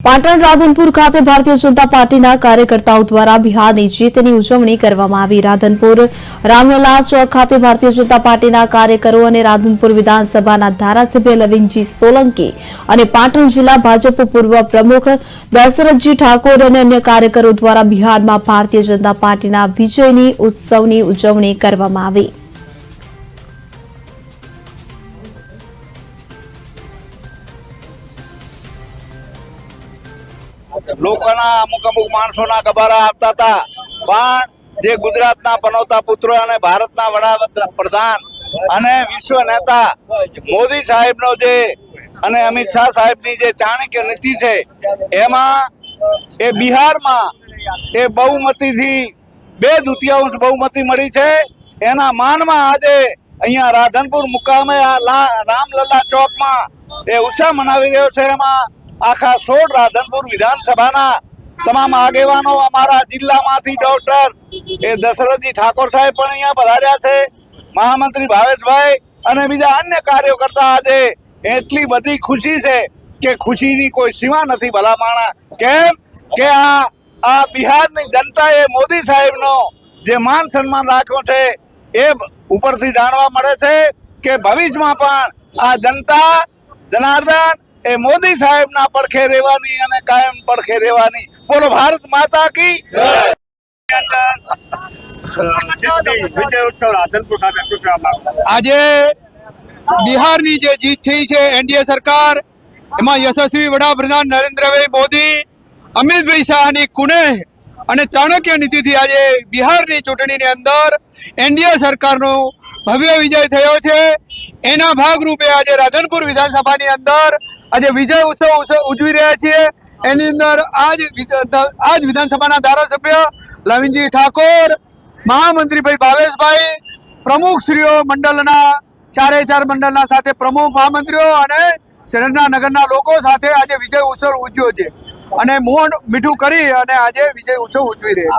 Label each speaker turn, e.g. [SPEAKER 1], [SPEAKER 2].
[SPEAKER 1] પાટણ રાધનપુર ખાતે ભારતીય જનતા પાર્ટીના કાર્યકર્તાઓ દ્વારા બિહારની જીતની ઉજવણી કરવામાં આવી. રાધનપુર રામલલા ચોક ખાતે ભારતીય જનતા પાર્ટીના કાર્યકરો અને રાધનપુર વિધાનસભાના ધારાસભ્ય લવિંગજી સોલંકી અને પાટણ જિલ્લા ભાજપ પૂર્વ પ્રમુખ દશરથજી ઠાકોર અને અન્ય કાર્યકરો દ્વારા બિહારમાં ભારતીય જનતા પાર્ટીના વિજયની ઉત્સવની ઉજવણી કરવામાં આવી.
[SPEAKER 2] લોકોના અમુક અમુક માણસોના ગબારા આપતા હતા. પણ જે ગુજરાતના પનોતા પુત્રો અને ભારતના વડાપ્રધાન અને વિશ્વ નેતા મોદી સાહેબનો જે અને અમિત શાહ સાહેબની જે ચાણક્ય નીતિ છે, એમાં એ બિહારમાં એ બહુમતીથી બે દ્વિતીયાંશ બહુમતી મળી છે. એના માનમાં આજે અહીંયા રાધનપુર મુકામે આ રામલલ્લા ચોકમાં એ ઉત્સાહ મનાવી રહ્યો છે. એમાં આખા સોળ રાધનપુર વિધાનસભાના તમામ આગેવાનો, અમારા જિલ્લામાંથી ડોક્ટર એ દશરથજી ઠાકોર સાહેબ પણ અહીંયા પધાર્યા છે, મહામંત્રી ભાવેશભાઈ અને બીજા અન્ય કાર્યો કરતા આજે એટલી બધી ખુશી છે કે ખુશીની કોઈ સીમા નથી ભલામાણા. કેમ? કે આ આ બિહારની જનતાએ મોદી સાહેબનો જે માન સન્માન રાખ્યો છે એ ઉપરથી જાણવા મળે છે કે ભવિષ્યમાં પણ આ જનતા, જનાર્દન એ મોદી સાહેબના પડખે રહેવાની અને કાયમ પડખે રહેવાની. બોલો, ભારત માતા કી
[SPEAKER 3] આજે બિહારની જે જીત થઈ છે એનડીએ સરકાર, એમાં યશસ્વી વડાપ્રધાન નરેન્દ્રભાઈ મોદી, અમિતભાઈ શાહની કુનેહ અને ચાણક્ય નીતિથી આજે બિહારની ચૂંટણીની અંદર એનડીએ સરકારનો ભવ્ય વિજય થયો છે. એના ભાગરૂપે આજે રાધનપુર વિધાનસભાની અંદર આજે વિજય ઉત્સવ ઉજવી રહ્યા છીએ. એની અંદર આજ આજ વિધાનસભાના ધારાસભ્ય લવિનજી ઠાકોર, મહામંત્રીભાઈ ભાવેશભાઈ, પ્રમુખશ્રીઓ મંડળના, ચારે ચાર મંડળના સાથે પ્રમુખ મહામંત્રીઓ અને શહેરના નગરના લોકો સાથે આજે વિજય ઉત્સવ ઉજવ્યો છે. અને મોઢ મીઠું કરી અને આજે વિજય ઉત્સવ ઉજવી રહ્યા છે.